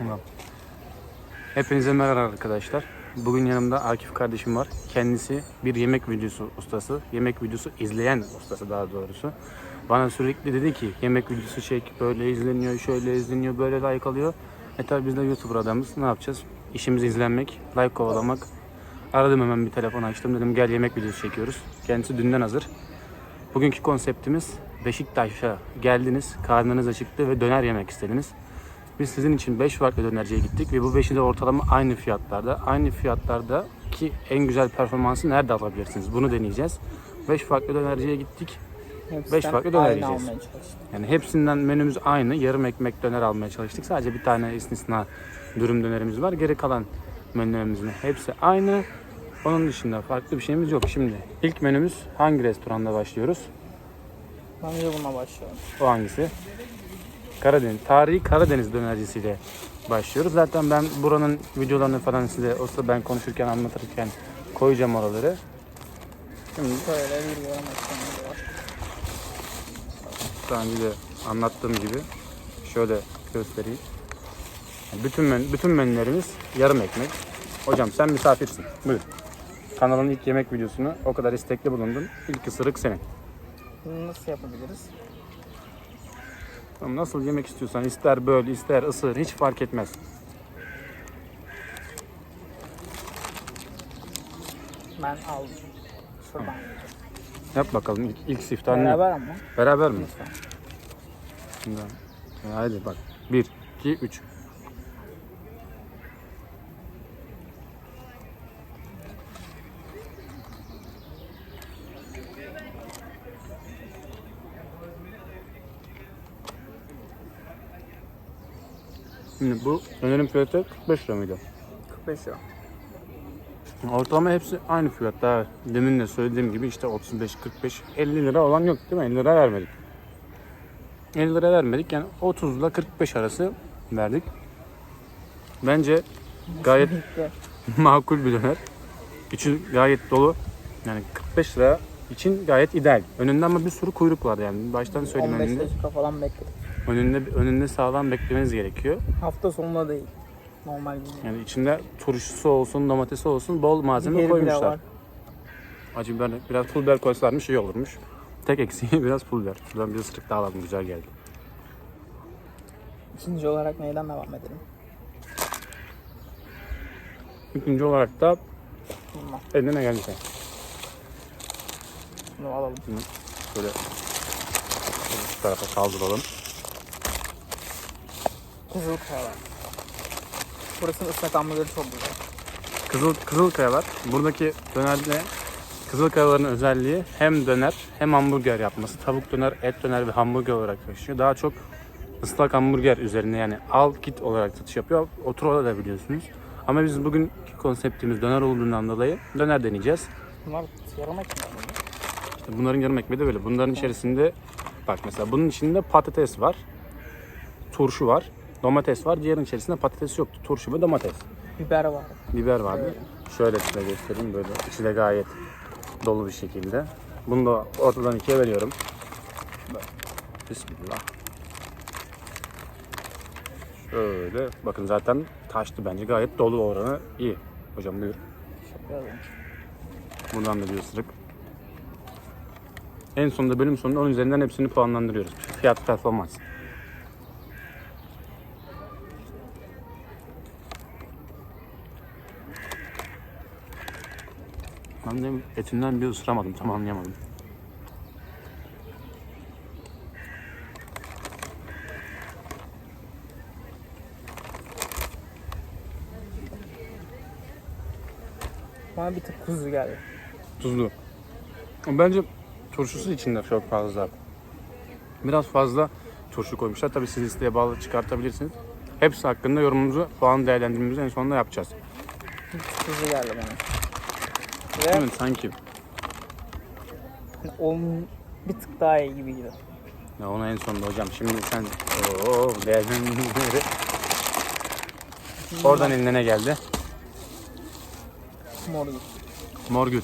Tamam. Hepinize merhaba arkadaşlar. Bugün yanımda Akif kardeşim var. Kendisi bir yemek videosu ustası. Yemek videosu izleyen ustası daha doğrusu. Bana sürekli dedi ki yemek videosu çek, böyle izleniyor, şöyle izleniyor, böyle like alıyor. E tabi biz de YouTuber adamız. Ne yapacağız? İşimiz izlenmek, like kovalamak. Aradım hemen bir telefon açtım. Dedim gel yemek videosu çekiyoruz. Kendisi dünden hazır. Bugünkü konseptimiz Beşiktaş'a geldiniz, karnınız acıktı ve döner yemek istediniz. Biz sizin için 5 farklı dönerciye gittik ve bu 5'i de ortalama aynı fiyatlarda. Aynı fiyatlarda ki en güzel performansı nerede alabilirsiniz? Bunu deneyeceğiz. 5 farklı dönerciye gittik. Hepsinden Beş farklı döner yiyeceğiz. Yani hepsinden menümüz aynı. Yarım ekmek döner almaya çalıştık. Sadece bir tane istisna dürüm dönerimiz var. Geri kalan menülerimizin hepsi aynı. Onun dışında farklı bir şeyimiz yok. Şimdi ilk menümüz hangi restoranda başlıyoruz? Bence bununla başlayalım. O hangisi? Karadeniz. Tarihi Karadeniz dönercisiyle başlıyoruz. Zaten ben buranın videolarını falan size o sırada ben konuşurken anlatırken koyacağım oraları. Şimdi Böyle bir yorum ekranı var. daha önce de anlattığım gibi şöyle göstereyim. Bütün men bütün menülerimiz yarım ekmek. Hocam sen misafirsin. Buyur. Kanalın ilk yemek videosunu o kadar istekli bulundun. İlk ısırık senin. Bunu nasıl yapabiliriz? Tamam, Nasıl yemek istiyorsan ister böl ister ısır hiç fark etmez. Ben aldım. Şuradan. Yap bakalım ilk, ilk siftahını. Beraber ama. Beraber mi? Lütfen. Şimdi, hadi bak. 1, 2, 3. Şimdi bu dönerin fiyatı 45 lira mıydı? 45 lira. Ortalama hepsi aynı fiyat. Daha demin de söylediğim gibi işte 35, 45, 50 lira olan yok değil mi? 50 lira vermedik. 50 lira vermedik yani 30 ile 45 arası verdik. Bence gayet makul bir döner. İçi gayet dolu. Yani 45 lira için gayet ideal. Önünde ama bir sürü kuyruk var yani. Baştan söyleyeyim 15 önünde. dakika falan bekledik. Önünde, önünde sağlam beklemeniz gerekiyor. Hafta sonunda değil. Normal gün. Yani içinde turşusu olsun, domatesi olsun bol malzeme Biberi bile koymuşlar. var. Acı biber, biraz pul biber koysalarmış iyi olurmuş. Tek eksiği biraz pul biber. Şuradan bir ısırık daha alalım güzel geldi. İkinci olarak neyden devam edelim? İkinci olarak da Bundan. eline ne geldi? Bunu alalım. Şöyle şu tarafa kaldıralım. Kızıl kayalar. Burasının ıslak hamburgeri çok güzel. Kızıl kızıl kayalar. Buradaki dönerde kızıl kayaların özelliği hem döner hem hamburger yapması. Tavuk döner, et döner ve hamburger olarak taşıyor. Daha çok ıslak hamburger üzerine yani al git olarak satış yapıyor. Otur orada da biliyorsunuz. Ama biz bugün konseptimiz döner olduğundan dolayı döner deneyeceğiz. Bunlar yarım ekmek mi? İşte bunların yarım ekmeği de böyle. Bunların içerisinde bak mesela bunun içinde patates var. Turşu var. Domates var. Diğerinin içerisinde patates yoktu. Turşu ve domates. Biber var. Biber vardı. Şöyle size göstereyim böyle. İçi de gayet dolu bir şekilde. Bunu da ortadan ikiye veriyorum. Bismillah. Şöyle. Bakın zaten taştı bence. Gayet dolu oranı iyi. Hocam buyur. Buradan da bir ısırık. En sonunda bölüm sonunda onun üzerinden hepsini puanlandırıyoruz. Fiyat performans. Ben de etinden bir ısıramadım, tamamlayamadım. Bana bir tık tuzlu geldi. Tuzlu. Bence turşusu içinde çok fazla. Biraz fazla turşu koymuşlar. Tabii siz isteğe bağlı çıkartabilirsiniz. Hepsi hakkında yorumumuzu, puan değerlendirmemizi en sonunda yapacağız. Tuzlu geldi bana. Değil Ve mi? Sanki. onun bir tık daha iyi gibi gidiyor. Ya onu en sonunda hocam. Şimdi sen ooo değerlendirmeleri. Oradan eline ne geldi? Mor gibi. Morgül.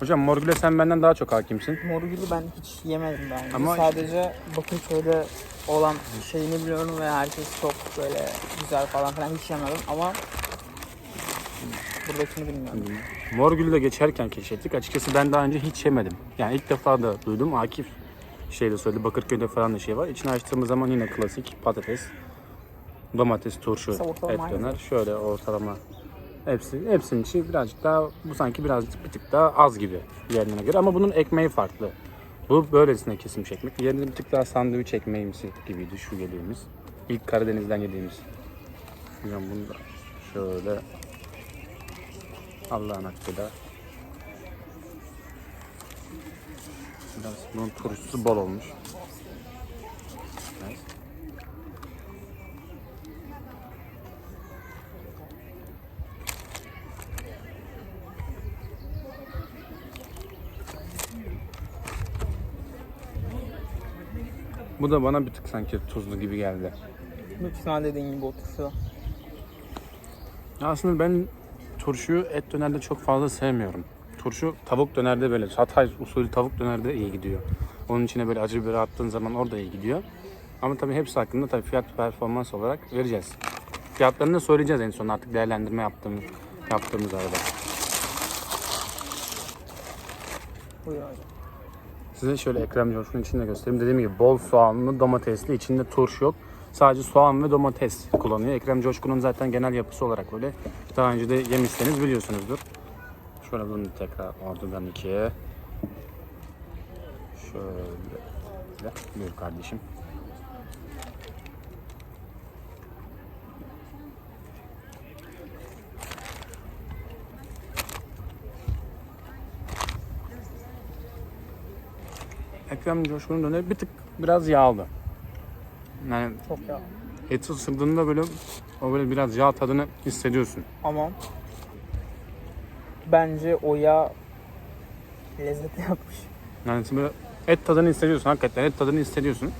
Hocam Morgül'e sen benden daha çok hakimsin. Morgül'ü ben hiç yemedim daha önce. Ama- Sadece Bakırköy'de olan şeyini biliyorum ve herkes çok böyle güzel falan filan hiç yemedim ama buradakini bilmiyorum. Morgül'de geçerken keşfettik. Açıkçası ben daha önce hiç yemedim. Yani ilk defa da duydum. Akif şeyde söyledi. Bakırköy'de falan da şey var. İçini açtığımız zaman yine klasik patates, domates, turşu, et aynı. döner. Şöyle ortalama. Hepsi, hepsinin içi birazcık daha, bu sanki birazcık bir tık daha az gibi diğerlerine göre. Ama bunun ekmeği farklı. Bu böylesine kesilmiş ekmek. Diğerinde bir tık daha sandviç ekmeğimsi gibiydi şu yediğimiz. İlk Karadeniz'den yediğimiz. Bilmiyorum bunu da şöyle Allah'ın hakkıyla. Biraz bunun turşusu bol olmuş. Evet. Bu da bana bir tık sanki tuzlu gibi geldi. İhtimal dediğin gibi otursa. Aslında ben turşuyu et dönerde çok fazla sevmiyorum. Turşu tavuk dönerde böyle Hatay usulü tavuk dönerde iyi gidiyor. Onun içine böyle acı biber attığın zaman orada iyi gidiyor. Ama tabii hepsi hakkında tabii fiyat performans olarak vereceğiz. Fiyatlarını da söyleyeceğiz en son artık değerlendirme yaptığımız yaptığımız arada. Buyur. Size şöyle Ekrem Coşkun içinde göstereyim. Dediğim gibi bol soğanlı, domatesli, içinde turşu yok. Sadece soğan ve domates kullanıyor. Ekrem Coşkun'un zaten genel yapısı olarak öyle. Daha önce de yemişseniz biliyorsunuzdur. Şöyle bunu tekrar ortadan ikiye. Şöyle. Buyur kardeşim. Ekrem Coşkun'un döneri bir tık biraz yağlı. Yani Çok ya. eti ısırdığında böyle o böyle biraz yağ tadını hissediyorsun. Ama bence o yağ lezzetli yapmış. Yani sen böyle et tadını hissediyorsun. Hakikaten et tadını hissediyorsun.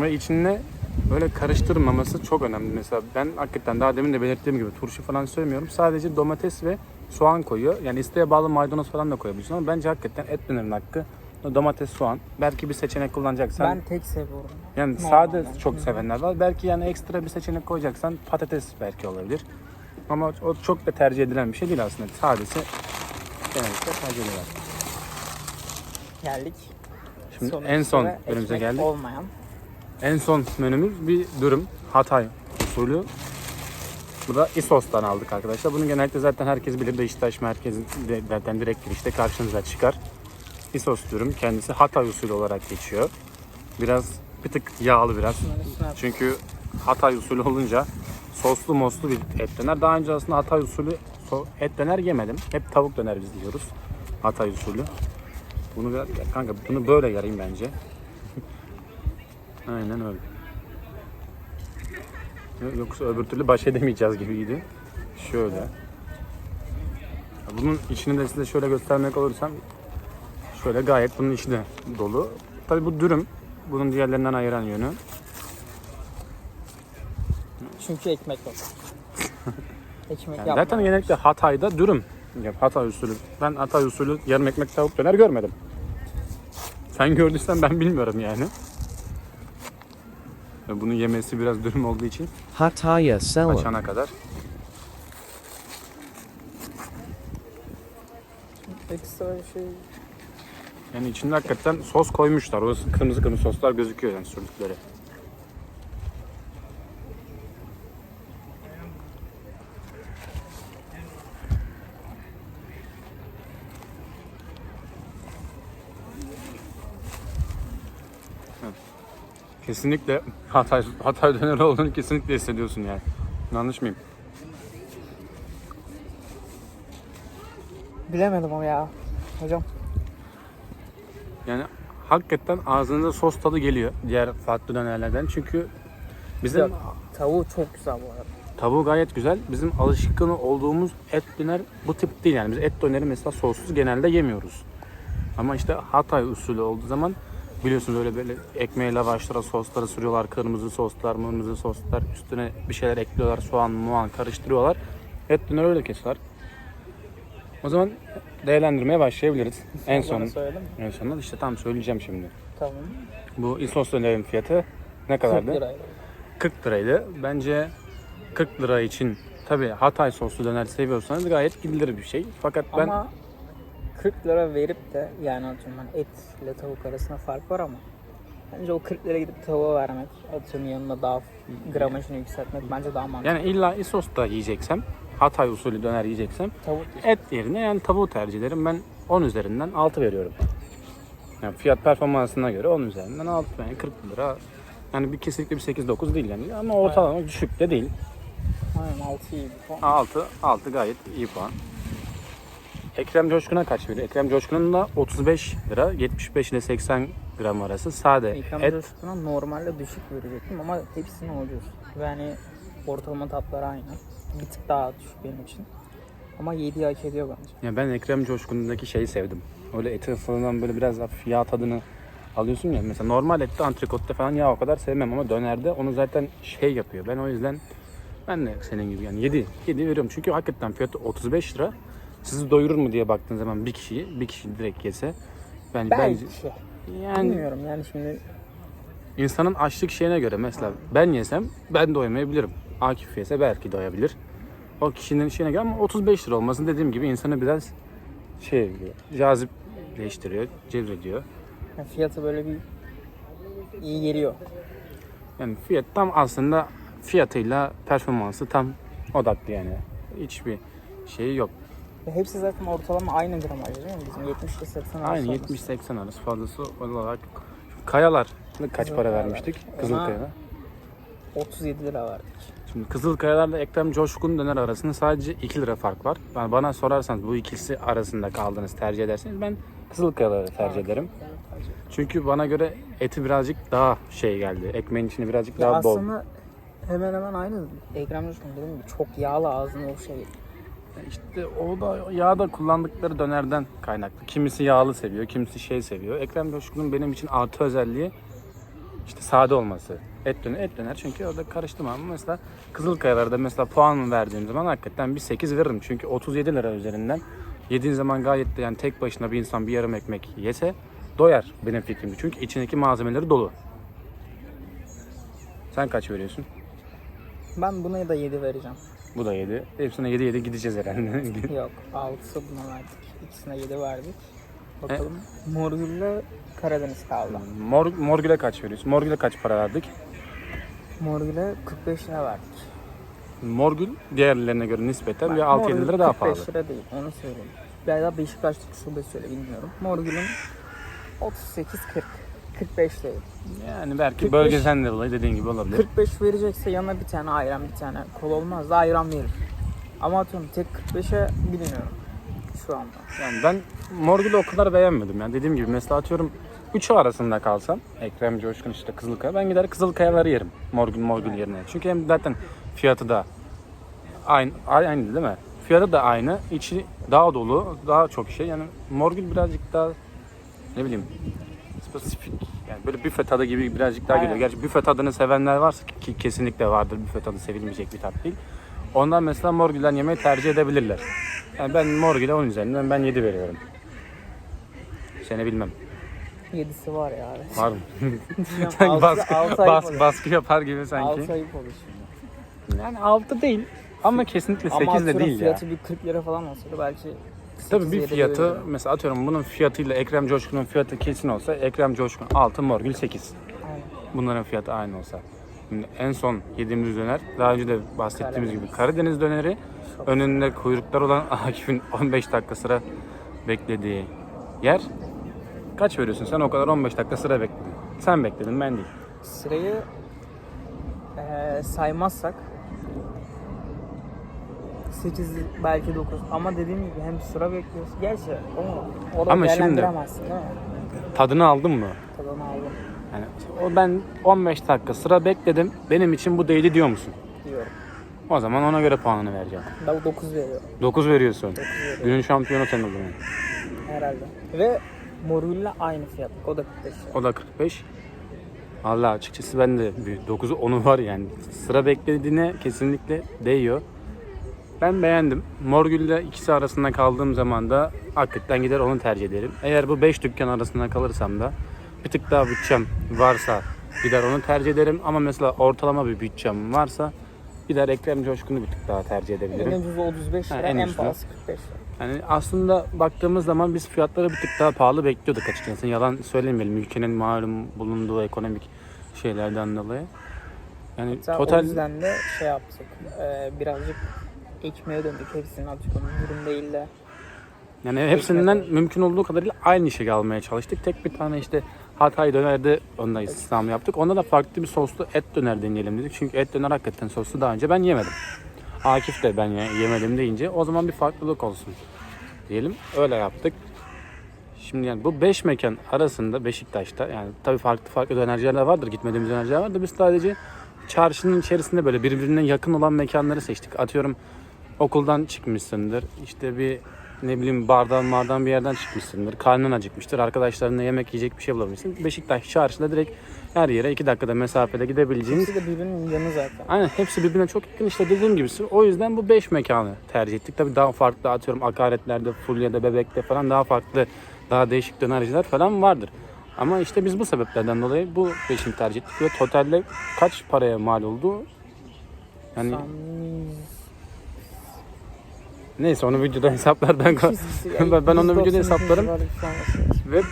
Ve içinde böyle karıştırmaması çok önemli. Mesela ben hakikaten daha demin de belirttiğim gibi turşu falan söylemiyorum. Sadece domates ve soğan koyuyor. Yani isteğe bağlı maydanoz falan da koyabilirsin ama bence hakikaten et dönerin hakkı domates, soğan. Belki bir seçenek kullanacaksan Ben tek seviyorum. yani Normal sade çok sevenler var. Belki yani ekstra bir seçenek koyacaksan patates belki olabilir. Ama o çok da tercih edilen bir şey değil aslında. Sadece genellikle tercih ediyorlar. Geldik. Şimdi Sonuncusu en son ekmek geldik. Olmayan. En son menümüz bir dürüm. Hatay usulü. Bu da İsos'tan aldık arkadaşlar. Bunu genellikle zaten herkes bilir. Beşiktaş merkezinde zaten direkt girişte karşınıza çıkar. İsos dürüm kendisi Hatay usulü olarak geçiyor. Biraz bir tık yağlı biraz. Çünkü Hatay usulü olunca soslu moslu bir et döner. Daha önce aslında Hatay usulü et döner yemedim. Hep tavuk döner biz yiyoruz. Hatay usulü. Bunu biraz, kanka bunu böyle yarayım bence. Aynen öyle. Yoksa öbür türlü baş edemeyeceğiz gibiydi. Şöyle. Bunun içini de size şöyle göstermek olursam şöyle gayet bunun içi de dolu. Tabi bu dürüm. Bunun diğerlerinden ayıran yönü. Çünkü ekmek yok. ekmek Yani zaten genellikle Hatay'da dürüm. Ya Hatay usulü. Ben Hatay usulü yarım ekmek tavuk döner görmedim. Sen gördüysen ben bilmiyorum yani. Ve Bunun yemesi biraz dürüm olduğu için Hataya Selam. açana kadar. Ekstra şey. Yani içinde hakikaten sos koymuşlar. O kırmızı kırmızı soslar gözüküyor yani sürdükleri. Kesinlikle Hatay, Hatay döneri olduğunu kesinlikle hissediyorsun yani. Yanlış mıyım? Bilemedim ama ya. Hocam. Yani hakikaten ağzınıza sos tadı geliyor diğer farklı dönerlerden. Çünkü bizim Güzel. Tavuğu çok güzel bu arada. tavuğu gayet güzel. Bizim alışkın olduğumuz et döner bu tip değil yani. Biz et döneri mesela sossuz genelde yemiyoruz. Ama işte Hatay usulü olduğu zaman biliyorsunuz öyle böyle ekmeğe lavaşlara sosları sürüyorlar. Kırmızı soslar, mırmızı soslar. Üstüne bir şeyler ekliyorlar. Soğan, muan karıştırıyorlar. Et döner öyle kesiyorlar. O zaman değerlendirmeye başlayabiliriz. En son söyledin mi? en sonunda işte tam söyleyeceğim şimdi. Tamam. Bu isos dönerin fiyatı Ne 40 kadardı? liraydı. 40 liraydı. Bence 40 lira için tabi Hatay soslu döner seviyorsanız gayet gidilir bir şey. Fakat ben Ama 40 lira verip de yani atıyorum ben etle tavuk arasında fark var ama bence o 40 lira gidip tavuğa vermek atıyorum yanına daha gramajını yükseltmek bence daha mantıklı. yani illa isos da yiyeceksem Hatay usulü döner yiyeceksem Tavuk et yerine yani tavuğu tercih ederim. Ben 10 üzerinden 6 veriyorum. Yani fiyat performansına göre 10 üzerinden 6 yani 40 lira. Yani bir kesinlikle bir 8-9 değil yani ama ortalama düşük de değil. aynen 6 iyi bir puan. 6, 6 gayet iyi puan. Ekrem Coşkun'a kaç veriyor? Ekrem Coşkun'un da 35 lira, 75 ile 80 gram arası sade Ekran et. coşkuna normalde düşük verecektim ama hepsine ucuz. Ve hani ortalama tatları aynı. Bir tık daha düşük benim için. Ama 7'yi hak ediyor bence. Ya ben Ekrem Coşkun'daki şeyi sevdim. Öyle eti ısınan böyle biraz hafif yağ tadını alıyorsun ya. Mesela normal ette antrikotte falan yağ o kadar sevmem ama dönerde onu zaten şey yapıyor. Ben o yüzden ben de senin gibi yani 7, 7 veriyorum. Çünkü hakikaten fiyatı 35 lira. Sizi doyurur mu diye baktığın zaman bir kişiyi, bir kişi direkt yese bence, Belki. bence yani Bilmiyorum yani şimdi insanın açlık şeyine göre mesela ben yesem ben doymayabilirim. Akif yese belki doyabilir. O kişinin şeyine göre ama 35 lira olmasın dediğim gibi insanı biraz şey cazipleştiriyor, cezbediyor. yani fiyatı böyle bir iyi geliyor. Yani fiyat tam aslında fiyatıyla performansı tam odaklı yani. Hiçbir şeyi yok. Ve hepsi zaten ortalama aynı gramaj değil mi? Bizim 70 ile 80 arası Aynı olması. 70-80 arası fazlası olarak. Kayalar kaç para Kızılkayalar. vermiştik? Kızılkaya'da. 37 lira verdik. Şimdi Kızılkayalarla Ekrem Coşkun döner arasında sadece 2 lira fark var. Yani bana sorarsanız bu ikisi arasında kaldığınız tercih ederseniz ben Kızılkayaları tercih ederim. Çünkü bana göre eti birazcık daha şey geldi. Ekmeğin içine birazcık daha bol. aslında hemen hemen aynı. Ekrem Coşkun dediğim gibi çok yağlı ağzına o şey. İşte o da yağda kullandıkları dönerden kaynaklı. Kimisi yağlı seviyor, kimisi şey seviyor. Ekrem Coşkun'un benim için artı özelliği işte sade olması. Et döner, et döner çünkü orada karıştırma ama mesela Kızılkayalar'da mesela puan verdiğim zaman hakikaten bir 8 veririm. Çünkü 37 lira üzerinden yediğin zaman gayet de yani tek başına bir insan bir yarım ekmek yese doyar benim fikrimde. Çünkü içindeki malzemeleri dolu. Sen kaç veriyorsun? Ben buna da 7 vereceğim. Bu da 7. Hepsine 7 7 gideceğiz herhalde. Yok 6'sı buna verdik. İkisine 7 verdik. E? Bakalım. Morgül'le Karadeniz kaldı. Mor, Morgül'e kaç veriyorsun? Morgül'e kaç para verdik? Morgül'e 45 lira verdik. Morgül diğerlerine göre nispeten bir Bak, 6-7 Morgül lira daha 45 pahalı. lira değil onu söyleyeyim. Veya Beşiktaş'taki şube söyle bilmiyorum. Morgül'ün 38-40. 45 değil. Yani belki 45 bölgesel de dolayı dediğin gibi olabilir. 45 verecekse yanına bir tane ayran bir tane kol olmaz da ayran verir. Ama atıyorum tek 45'e bilmiyorum şu anda. Yani ben Morgül'ü o kadar beğenmedim. Yani dediğim gibi mesela atıyorum üçü arasında kalsam Ekrem Coşkun işte Kızılkaya ben gider Kızılkayaları yerim Morgül Morgül yerine. Çünkü hem zaten fiyatı da aynı, aynı değil mi? Fiyatı da aynı. içi daha dolu, daha çok şey. Yani Morgül birazcık daha ne bileyim spesifik. Yani böyle büfe tadı gibi birazcık daha Aynen. geliyor. Gerçi büfe tadını sevenler varsa ki kesinlikle vardır. Büfe tadı sevilmeyecek bir tat değil. Ondan mesela Morgül'den yemeyi tercih edebilirler. Yani ben Morgül'e 10 üzerinden ben 7 veriyorum. Seni bilmem. 7'si var ya. Var mı? Sanki baskı, altı ayıp bas, oluyor. baskı yapar gibi sanki. 6 ayıp olur şimdi. Yani 6 değil. Ama kesinlikle 8 Ama de değil ya. fiyatı bir 40 lira falan olsaydı belki Tabii 8, bir 7 fiyatı verirdim. mesela atıyorum bunun fiyatıyla Ekrem Coşkun'un fiyatı kesin olsa Ekrem Coşkun 6 Morgül 8. Aynen. Bunların fiyatı aynı olsa. Şimdi en son yediğimiz döner daha önce de bahsettiğimiz gibi Karadeniz döneri önünde kuyruklar olan Akif'in 15 dakika sıra beklediği yer. Kaç veriyorsun sen o kadar 15 dakika sıra bekledin. Sen bekledin ben değil. Sırayı eee, saymazsak 8 belki 9 ama dediğim gibi hem sıra bekliyoruz. Gerçi onu orada Ama şimdi- değil mi? Tadını aldın mı? Tadını aldım Yani o ben 15 dakika sıra bekledim. Benim için bu değdi diyor musun? diyorum. O zaman ona göre puanını vereceğim. Ben 9 veriyorum 9 veriyorsun. 9 veriyorum Günün şampiyonu sen o zaman. herhalde. Ve Morgül'le aynı fiyat. O da 45 lira. O da 45. Allah açıkçası ben de bir 9'u 10'u var yani. Sıra beklediğine kesinlikle değiyor. Ben beğendim. Morgül'le ikisi arasında kaldığım zaman da hakikaten gider onu tercih ederim. Eğer bu 5 dükkan arasında kalırsam da bir tık daha bütçem varsa gider onu tercih ederim. Ama mesela ortalama bir bütçem varsa gider Ekrem Coşkun'u bir tık daha tercih En edebilirim. ucuzu 35 Ha, lira, en en, ucuzu. pahalısı 45 lira. Yani aslında baktığımız zaman biz fiyatları bir tık daha pahalı bekliyorduk açıkçası. Yalan söylemeyelim ülkenin malum bulunduğu ekonomik şeylerden dolayı. Yani Hatta total o yüzden de şey yaptık. e, birazcık ekmeğe döndük. Hepsini atıyorum. Ürün değil de. yani hepsinden mümkün olduğu kadarıyla aynı şeyi almaya çalıştık. Tek bir tane işte Hatay dönerde onda istisnam yaptık. Onda da farklı bir soslu et döner deneyelim dedik. Çünkü et döner hakikaten soslu daha önce ben yemedim. Akif de ben ye- yemedim deyince o zaman bir farklılık olsun diyelim. Öyle yaptık. Şimdi yani bu 5 mekan arasında Beşiktaş'ta yani tabii farklı farklı dönerciler vardır. Gitmediğimiz dönerciler vardır. Biz sadece çarşının içerisinde böyle birbirine yakın olan mekanları seçtik. Atıyorum okuldan çıkmışsındır. İşte bir ne bileyim bardan bardan bir yerden çıkmışsındır. Karnın acıkmıştır. Arkadaşlarınla yemek yiyecek bir şey bulamışsın. Beşiktaş çarşısında direkt her yere 2 dakikada mesafede gidebileceğiniz Hepsi de birbirinin yanı zaten. Aynen hepsi birbirine çok yakın işte dediğim gibi. O yüzden bu 5 mekanı tercih ettik. Tabii daha farklı atıyorum akaretlerde, Fulya'da, Bebek'te falan daha farklı, daha değişik dönerciler falan vardır. Ama işte biz bu sebeplerden dolayı bu beşini tercih ettik ve totalde kaç paraya mal oldu? Yani Sam- neyse onu videoda hesaplar ben ben, onu videoda 190 hesaplarım şey ve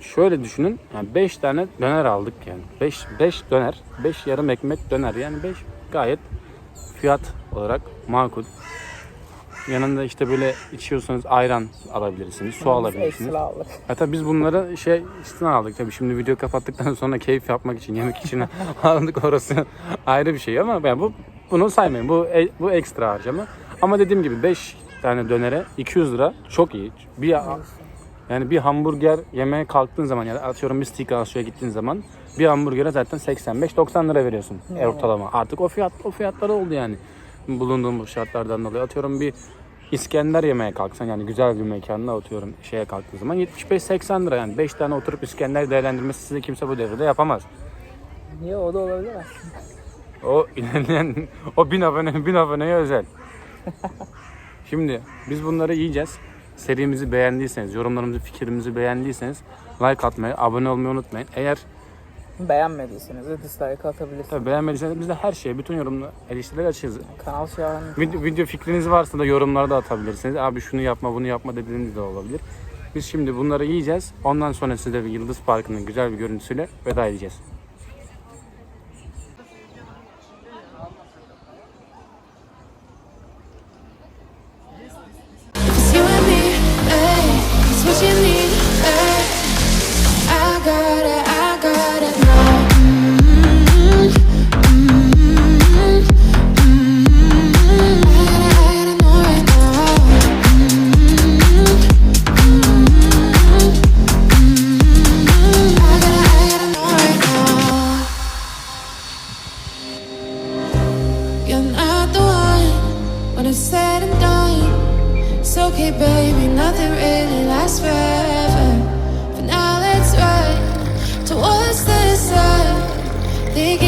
şöyle düşünün yani 5 tane döner aldık yani 5 5 döner 5 yarım ekmek döner yani 5 gayet fiyat olarak makul. Yanında işte böyle içiyorsanız ayran alabilirsiniz, su alabilirsiniz. Hatta biz bunları şey üstüne aldık tabii şimdi video kapattıktan sonra keyif yapmak için, yemek için aldık orası ayrı bir şey ama yani bu bunu saymayın. Bu e- bu ekstra harcama. Ama dediğim gibi 5 tane dönere 200 lira çok iyi. Bir yani bir hamburger yemeye kalktığın zaman yani atıyorum bir steakhouse'ya gittiğin zaman bir hamburgere zaten 85-90 lira veriyorsun Yani. ortalama. Artık o fiyat o fiyatlar oldu yani. Bulunduğum şartlardan dolayı atıyorum bir İskender yemeye kalksan yani güzel bir mekanda atıyorum şeye kalktığın zaman 75-80 lira yani 5 tane oturup İskender değerlendirmesi size kimse bu devirde yapamaz. Niye o da olabilir aslında. O o bin abone bin aboneye özel. Şimdi biz bunları yiyeceğiz. Serimizi beğendiyseniz, yorumlarımızı, fikrimizi beğendiyseniz like atmayı, abone olmayı unutmayın. Eğer Beğenmediyseniz de dislike atabilirsiniz. tabii beğenmediyseniz biz de her şeye, bütün yorumla eleştirileri açığız. Kanal şu an Video, video fikriniz varsa da yorumlarda atabilirsiniz. Abi şunu yapma, bunu yapma dediğiniz de olabilir. Biz şimdi bunları yiyeceğiz. Ondan sonra size bir Yıldız Parkı'nın güzel bir görüntüsüyle veda edeceğiz. Okay, baby, nothing really lasts forever. For now, let's run towards the sun. Think